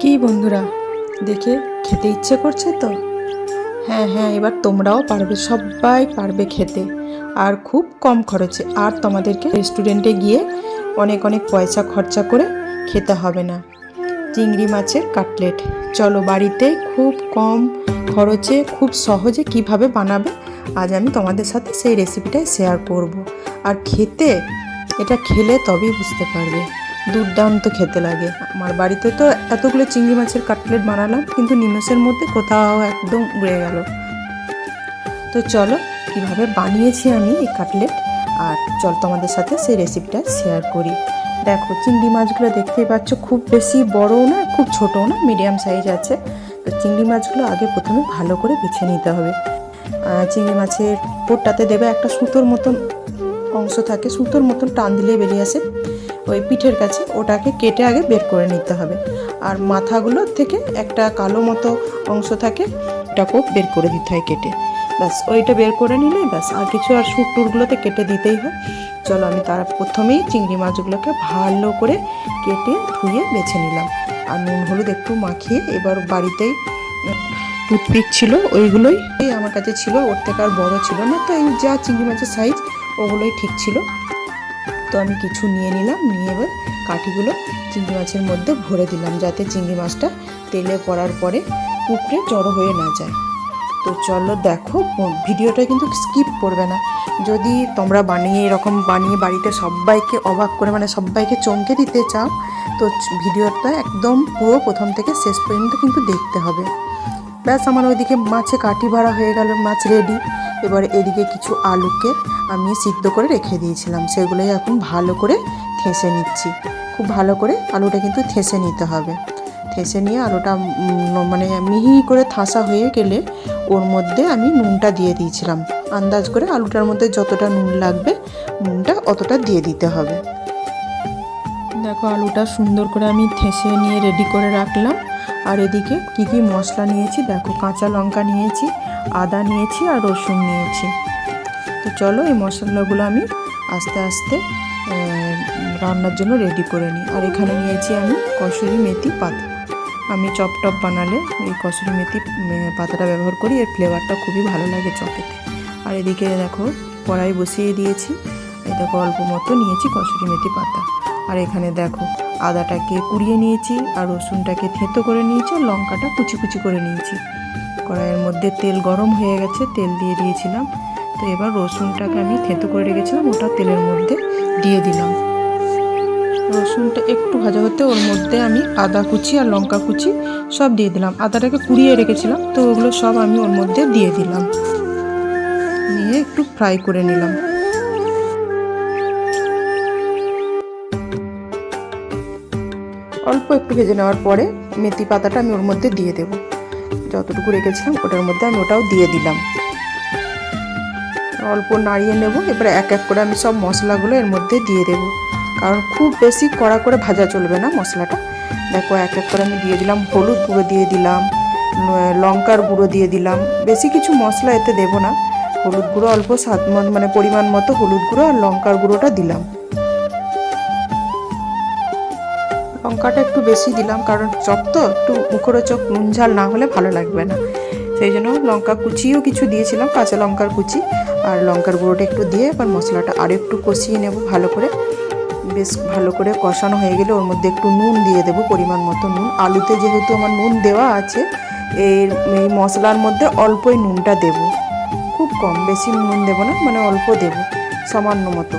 কি বন্ধুরা, দেখে খেতে ইচ্ছে করছে তো? হ্যাঁ হ্যাঁ এবার তোমরাও পারবে, সবাই পারবে খেতে। আর খুব কম খরচে, আর তোমাদেরকে রেস্টুরেন্টে গিয়ে অনেক অনেক পয়সা খরচা করে খেতে হবে না। চিংড়ি মাছের কাটলেট। চলো, বাড়িতে খুব কম খরচে, খুব সহজে কীভাবে বানাবে, আজ আমি তোমাদের সাথে সেই রেসিপিটাই শেয়ার করব। আর খেতে, এটা খেলে তবেই বুঝতে পারবে। দুর্দান্ত খেতে লাগে। আমার বাড়িতে তো এতগুলো চিংড়ি মাছের কাটলেট বানালাম, কিন্তু নিমেষের মধ্যে কোথাও একদম উড়ে গেল। তো চলো, কীভাবে বানিয়েছি আমি এই কাটলেট? আর চল তোমাদের সাথে সেই রেসিপিটা শেয়ার করি। দেখো, চিংড়ি মাছগুলো দেখতেই পাচ্ছ, খুব বেশি বড়ও না, খুব ছোটও না মিডিয়াম সাইজ আছে। তো চিংড়ি মাছগুলো আগে প্রথমে ভালো করে বেছে নিতে হবে। চিংড়ি মাছের পোটটাতে দেবে একটা সুতোর মতন অংশ থাকে, সুতোর মতন টান দিলে বেরিয়ে আসে। ওই পিঠের কাছে ওটাকে কেটে আগে বের করে নিতে হবে। আর মাথাগুলো থেকে একটা কালো মতো অংশ থাকে, ওটাকেও বের করে দিতে হয় কেটে। ব্যাস, ওইটা বের করে নিলে ব্যাস, আর কিছু আর সুর টুরগুলোতে কেটে দিতেই হয়। চলো আমি তার প্রথমেই চিংড়ি মাছগুলোকে ভালো করে কেটে ধুয়ে বেছে নিলাম। আর নুন, হলুদ একটু মাখিয়ে এবার বাড়িতেই টুথপিক ছিল ওইগুলোই। আমার কাছে ছিল, ওর থেকে আর বড় ছিল না। তো এই যা চিংড়ি মাছের সাইজ ওগুলোই ঠিক ছিল। তো আমি কিছু নিয়ে নিলাম, নিয়ে এবার কাঠিগুলো চিংড়ি মাছের মধ্যে ভরে দিলাম যাতে চিংড়ি মাছটা তেলে পড়ার পরে পুকুরে জড়ো হয়ে না যায়। তো চলো দেখো ভিডিওটা কিন্তু স্কিপ করবে না। যদি তোমরা বানিয়ে এরকম বানিয়ে বাড়িতে সবাইকে অবাক করে মানে সবাইকে চমকে দিতে চাও, তো ভিডিওটা একদম পুরো প্রথম থেকে শেষ পর্যন্ত কিন্তু দেখতে হবে। ব্যাস, আমার ওইদিকে মাছে কাঠি ভাড়া হয়ে গেল, মাছ রেডি এবার এদিকে কিছু আলুকে আমি সিদ্ধ করে রেখে দিয়েছিলাম। সেগুলোই এখন ভালো করে থেসে নিচ্ছি। খুব ভালো করে আলুটা কিন্তু থেসে নিতে হবে। থেসে নিয়ে আলুটা মানে মিহি করে থাসা হয়ে গেলে ওর মধ্যে আমি নুনটা দিয়ে দিয়েছিলাম। আন্দাজ করে আলুটার মধ্যে যতটা নুন লাগবে, নুনটা অতটা দিয়ে দিতে হবে। দেখো, আলুটা সুন্দর করে আমি থেসে নিয়ে রেডি করে রাখলাম। আর এদিকে কি কি মশলা নিয়েছি? দেখো, কাঁচা লঙ্কা নিয়েছি, আদা নিয়েছি আর রসুন নিয়েছি। তো চলো এই মশলাগুলো আমি আস্তে আস্তে রান্নার জন্য রেডি করে নিই। আর এখানে নিয়েছি আমি কসুরি মেথি পাতা। আমি চপ টপ বানালে এই কসুরি মেথি পাতাটা ব্যবহার করি, এর ফ্লেভারটা খুবই ভালো লাগে চপেতে। আর এদিকে দেখো, কড়াই বসিয়ে দিয়েছি। এই দেখো, অল্প মতো নিয়েছি কসুরি মেথি পাতা। আর এখানে দেখো আদাটাকে কুড়িয়ে নিয়েছি আর রসুনটাকে থেঁতো করে নিয়েছি আর লঙ্কাটা কুচি কুচি করে নিয়েছি। কড়াইয়ের মধ্যে তেল গরম হয়ে গেছে, তেল দিয়ে দিয়েছিলাম। তো এবার রসুনটাকে আমি থেঁতো করে রেখেছিলাম, ওটা তেলের মধ্যে দিয়ে দিলাম। রসুনটা একটু ভাজা হতে ওর মধ্যে আমি আদা কুচি আর লঙ্কা কুচি সব দিয়ে দিলাম। আদাটাকে কুড়িয়ে রেখেছিলাম, তো ওগুলো সব আমি ওর মধ্যে দিয়ে দিলাম। নিয়ে একটু ফ্রাই করে নিলাম। অল্প একটু ভেজে নেওয়ার পরে মেথি পাতাটা আমি ওর মধ্যে দিয়ে দেবো। যতটুকু রেখেছিলাম, ওটার মধ্যে আমি ওটাও দিয়ে দিলাম। অল্প নাড়িয়ে নেব, এবারে এক এক করে আমি সব মশলাগুলো এর মধ্যে দিয়ে দেবো। কারণ খুব বেশি কড়া করে ভাজা চলবে না মশলাটা। দেখো, এক এক করে আমি দিয়ে দিলাম, হলুদ গুঁড়ো দিয়ে দিলাম লঙ্কার গুঁড়ো দিয়ে দিলাম। বেশি কিছু মশলা এতে দেবো না। হলুদ গুঁড়ো অল্প স্বাদ মানে পরিমাণ মতো হলুদ গুঁড়ো আর লঙ্কার গুঁড়োটা দিলাম। লঙ্কাটা একটু বেশি দিলাম, কারণ চপ তো একটু মুখরোচক নুন ঝাল না হলে ভালো লাগবে না। সেই জন্য লঙ্কা কুচিও কিছু দিয়েছিলাম, কাঁচা লঙ্কার কুচি। আর লঙ্কার গুঁড়োটা একটু দিয়ে এবার মশলাটা আরও একটু কষিয়ে নেব ভালো করে। বেশ ভালো করে কষানো হয়ে গেলে ওর মধ্যে একটু নুন দিয়ে দেবো, পরিমাণ মতো নুন। আলুতে যেহেতু আমার নুন দেওয়া আছে, এর এই মশলার মধ্যে অল্পই নুনটা দেব। খুব কম, বেশি নুন দেবো না মানে অল্প দেব, সামান্য মতো।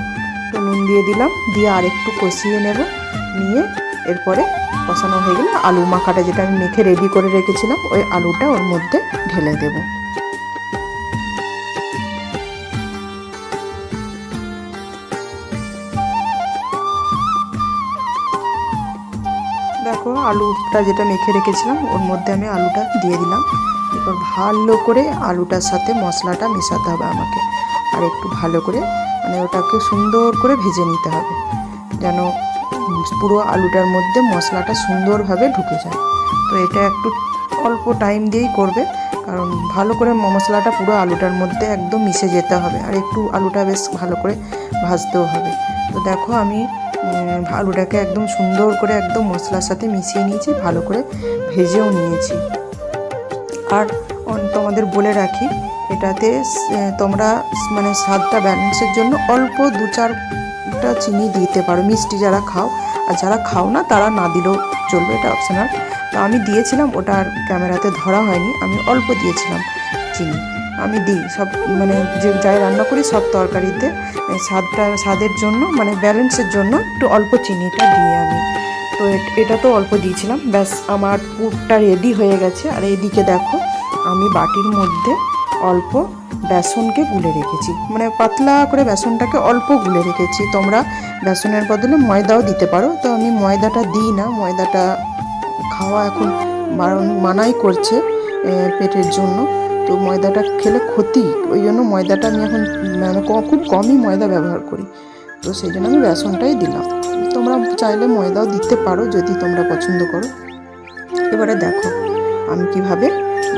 তো নুন দিয়ে দিলাম, দিয়ে আর একটু কষিয়ে নেব, নিয়ে এরপরে কষানো হয়ে গেলে আলু মাখাটা যেটা আমি মেখে রেডি করে রেখেছিলাম, ওই আলুটা ওর মধ্যে ঢেলে দেব। দেখো আলুটা যেটা মেখে রেখেছিলাম, ওর মধ্যে আমি আলুটা দিয়ে দিলাম। এবার ভালো করে আলুটার সাথে মশলাটা মেশাতে হবে আমাকে। আর একটু ভালো করে মানে ওটাকে সুন্দর করে ভেজে নিতে হবে। যেন পুরো আলুটার মধ্যে মশলাটা সুন্দরভাবে ঢুকে যায়। তো এটা একটু অল্প টাইম দিয়েই করবে, কারণ ভালো করে মশলাটা পুরো আলুটার মধ্যে একদম মিশে যেতে হবে। আর একটু আলুটা বেশ ভালো করে ভাজতেও হবে। তো দেখো আমি আলুটাকে একদম সুন্দর করে একদম মশলার সাথে মিশিয়ে নিয়েছি, ভালো করে ভেজেও নিয়েছি। আর তোমাদের বলে রাখি, এটাতে তোমরা মানে স্বাদটা ব্যালেন্সের জন্য অল্প দু চারটা চিনি দিতে পারো। মিষ্টি যারা খাও, আর যারা খাও না, তারা না দিলেও চলবে, এটা অপশনাল তো আমি দিয়েছিলাম, ওটা আর ক্যামেরাতে ধরা হয়নি, আমি অল্প দিয়েছিলাম চিনি। আমি দিই, সব মানে যে যাই রান্না করি, সব তরকারিতে। স্বাদটা, স্বাদের জন্য মানে ব্যালেন্সের জন্য একটু অল্প চিনিটা দিই আমি। তো এটা তো অল্প দিয়েছিলাম, ব্যাস আমার পুরটা রেডি হয়ে গেছে। আর এইদিকে দেখো, আমি বাটির মধ্যে অল্প বেসনকে গুলে রেখেছি। মানে পাতলা করে বেসনটাকে অল্প গুলে রেখেছি। তোমরা বেসনের বদলে ময়দাও দিতে পারো। তো আমি ময়দাটা দিই না। ময়দাটা খাওয়া এখন বারণ মানাই করছে পেটের জন্য। তো ময়দাটা খেলে ক্ষতি। ওই জন্য ময়দাটা আমি এখন মানে খুব কমই ময়দা ব্যবহার করি। তো সেই জন্য আমি বেসনটাই দিলাম। তোমরা চাইলে ময়দাও দিতে পারো যদি তোমরা পছন্দ করো। এবারে দেখো আমি কীভাবে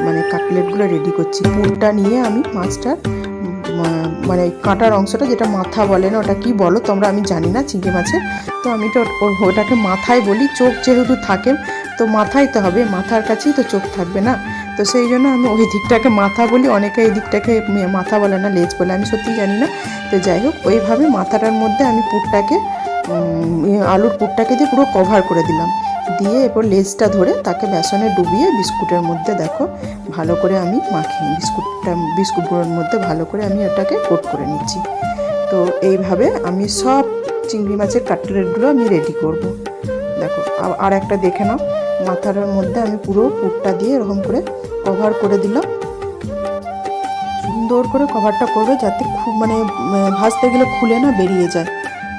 মানে কাটলেটগুলো রেডি করছি। পুরটা নিয়ে আমি মাছটার মানে কাঁটার অংশটা যেটা মাথা বলে না, ওটা কি বলো? তোমরা আমি জানি না চিংড়ি মাছের। তো আমি তো ওটাকে মাথায় বলি, চোখ যেহেতু থাকে, তো মাথায় তো হবে, মাথার কাছেই তো চোখ থাকবে না। তো সেই জন্য আমি ওই দিকটাকে মাথা বলি, অনেকে এই দিকটাকে মাথা বলে না, লেজ বলে, আমি সত্যি জানি না। তো যাই হোক, ওইভাবে মাথাটার মধ্যে আমি পুরটাকে আলুর পুরটাকে দিয়ে পুরো কভার করে দিলাম। দিয়ে এরপর লেজটা ধরে তাকে বেসনে ডুবিয়ে বিস্কুটের মধ্যে দেখো, ভালো করে আমি মাখিয়ে বিস্কুটটা, বিস্কুটগুলোর মধ্যে ভালো করে আমি ওটাকে কোট করে নিচ্ছি। তো এইভাবে আমি সব চিংড়ি মাছের কাটলেটগুলো আমি রেডি করব। দেখো, আর একটা দেখে নাও, মাথার মধ্যে আমি পুরো পুরটা দিয়ে এরকম করে কভার করে দিলাম। সুন্দর করে কভারটা করবে যাতে খুব মানে ভাজতে গেলে খুলে না বেরিয়ে যায়।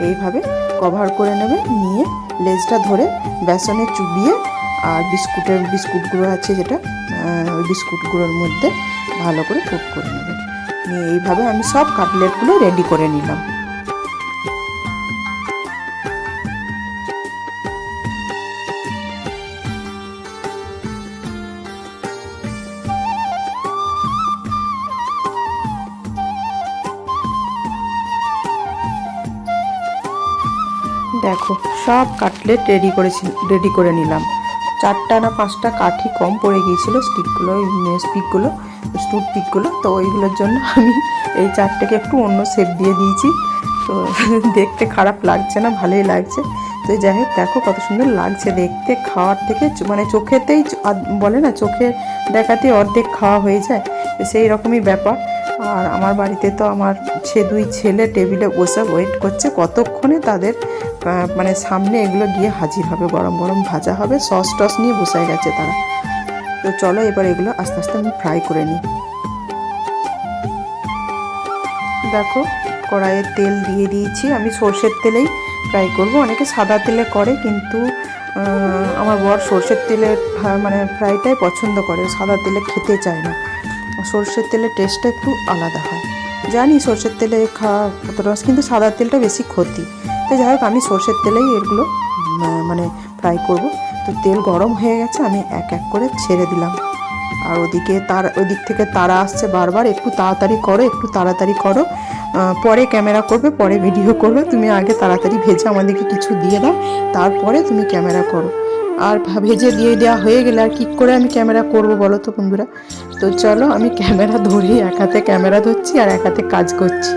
এইভাবে কভার করে নেবে, নিয়ে লেজটা ধরে বেসনে চুবিয়ে, আর বিস্কুটের, বিস্কুটগুলো আছে যেটা ওই বিস্কুটগুলোর মধ্যে ভালো করে কোট করে নেবে। নিয়ে এইভাবে আমি সব কাটলেটগুলো রেডি করে নিলাম। দেখো, সব কাটলেট রেডি করেছি রেডি করে নিলাম। চারটা না পাঁচটা কাঠি কম পড়ে গিয়েছিল স্টিকগুলো স্টিকগুলো স্টুট পিকগুলো তো ওইগুলোর জন্য আমি এই চারটাকে একটু অন্য শেপ দিয়ে দিয়েছি। তো দেখতে খারাপ লাগছে না, ভালোই লাগছে। তো যাই হোক দেখো কত সুন্দর লাগছে দেখতে, খাওয়ার থেকে মানে চোখেতেই বলে না, চোখে দেখাতেই অর্ধেক খাওয়া হয়ে যায়। সেই রকমই ব্যাপার। আর আমার বাড়িতে তো আমার সে দুই ছেলে টেবিলে বসে ওয়েট করছে। কতক্ষণে তাদের মানে সামনে এগুলো গিয়ে হাজির হবে? গরম গরম ভাজা হবে সস টস নিয়ে বসে গেছে তারা। তো চলো এবার এগুলো আস্তে আস্তে আমি ফ্রাই করে নিই। দেখো, কড়াইয়ে তেল দিয়ে দিয়েছি। আমি সর্ষের তেলেই ফ্রাই করব। অনেকে সাদা তেলে করে, কিন্তু আমার বর সর্ষের তেলে মানে ফ্রাইটাই পছন্দ করে। সাদা তেলে খেতে চায় না। সর্ষের তেলের টেস্টটা একটু আলাদা হয়। জানি সর্ষের তেলে খাওয়া কতটা কিন্তু সাদা তেলটা বেশি ক্ষতি। তো যাই হোক, আমি সর্ষের তেলেই এগুলো মানে ফ্রাই করব। তো তেল গরম হয়ে গেছে, আমি এক এক করে ছেড়ে দিলাম। আর ওদিকে তার, ওদিক থেকে তারা আসছে বারবার, একটু তাড়াতাড়ি করো, একটু তাড়াতাড়ি করো। পরে ক্যামেরা করবে, পরে ভিডিও করবে। তুমি আগে তাড়াতাড়ি ভেজে আমাদেরকে কিছু দিয়ে দাও, তারপরে তুমি ক্যামেরা করো। আর ভেজে দিয়ে দেওয়া হয়ে গেলে আর কী করে আমি ক্যামেরা করব বলো তো বন্ধুরা? তো চলো আমি ক্যামেরা ধরি, এক হাতে ক্যামেরা ধরছি আর এক হাতে কাজ করছি।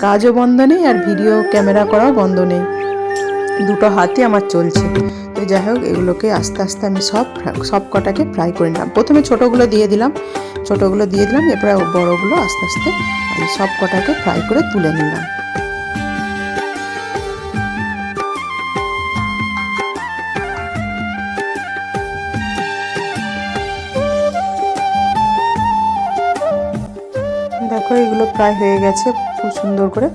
কাজও বন্ধ নেই আর ভিডিও ক্যামেরা করাও বন্ধ নেই। দুটো হাতে আমার চলছে। তো যাই হোক, এগুলোকে আস্তে আস্তে আমি সব সব কটাকে ফ্রাই করে নিলাম। প্রথমে ছোটোগুলো দিয়ে দিলাম। ছোটোগুলো দিয়ে দিলাম, এরপরে বড়োগুলো আস্তে আস্তে আমি সব কটাকে ফ্রাই করে তুলে নিলাম। প্রায় হয়ে গেছে, খুব সুন্দর করে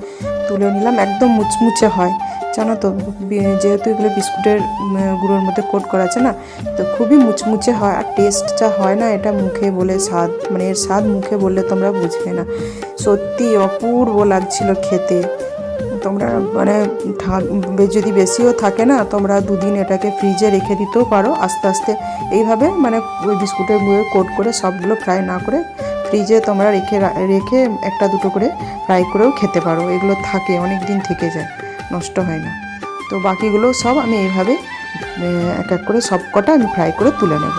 তুলে নিলাম, একদম মুচমুচে হয়। জানো তো যেহেতু এগুলো বিস্কুটের গুঁড়োর মধ্যে কোট করা আছে না, তো খুবই মুচমুচে হয় আর টেস্ট যা হয় না, এটা মুখে বলে স্বাদ মানে এর স্বাদ মুখে বললে তোমরা বুঝবে না। সত্যি অপূর্ব লাগছিল খেতে। তোমরা মানে যদি বেশিও থাকে না, তোমরা দুদিন এটাকে ফ্রিজে রেখে দিতেও পারো, আস্তে আস্তে। এইভাবে মানে ওই বিস্কুটের গুঁড়ো কোট করে সবগুলো ফ্রাই না করে ফ্রিজে তোমরা রেখে রেখে একটা দুটো করে ফ্রাই করেও খেতে পারো। এগুলো থাকে অনেক দিন থেকে যায়, নষ্ট হয় না। তো বাকিগুলো সব আমি এইভাবে এক এক করে সব কটা আমি ফ্রাই করে তুলে নেব।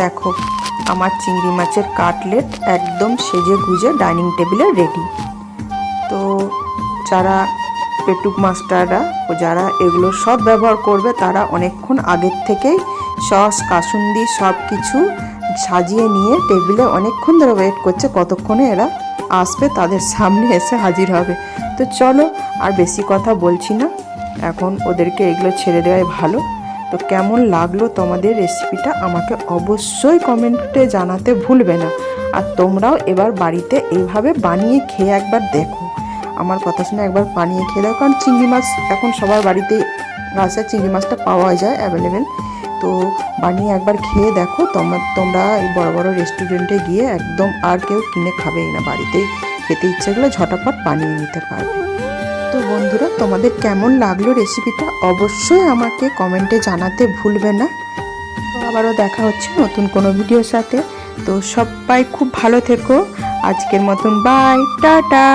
দেখো আমার চিংড়ি মাছের কাটলেট একদম সেজে গুজে ডাইনিং টেবিলে রেডি। তো যারা পেটুক মাস্টাররা ও যারা এগুলো সব ব্যবহার করবে, তারা অনেকক্ষণ আগের থেকেই সস, কাসুন্দি সব কিছু সাজিয়ে নিয়ে টেবিলে অনেকক্ষণ ধরে ওয়েট করছে কতক্ষণে এরা আসবে, তাদের সামনে এসে হাজির হবে। তো চলো আর বেশি কথা বলছি না। এখন ওদেরকে এগুলো ছেড়ে দেওয়াই ভালো। তো কেমন লাগল তোমাদের রেসিপিটা আমাকে অবশ্যই কমেন্টে জানাতে ভুলবে না। আর তোমরাও এবার বাড়িতে এইভাবে বানিয়ে খেয়ে একবার দেখো। আমার কথা শুনে একবার বানিয়ে খেয়ে দেখো। কারণ চিংড়ি মাছ, এখন সবার বাড়িতেই আসে চিংড়ি মাছটা পাওয়া যায় অ্যাভেলেবেল তো বানিয়ে একবার খেয়ে দেখো। তোমার, তোমরা এই বড় বড় রেস্টুরেন্টে গিয়ে একদম আর কেউ কিনে খাবেই না। বাড়িতেই খেতে ইচ্ছে করলে ঝটাপট বানিয়ে নিতে পারবে তো বন্ধুরা, তোমাদের কেমন লাগল রেসিপিটা অবশ্যই আমাকে কমেন্টে জানাতে ভুলবে না। আবারও দেখা হচ্ছে নতুন কোনো ভিডিওর সাথে। তো সবাই খুব ভালো থেকো। আজকের মতন বাই টাটা!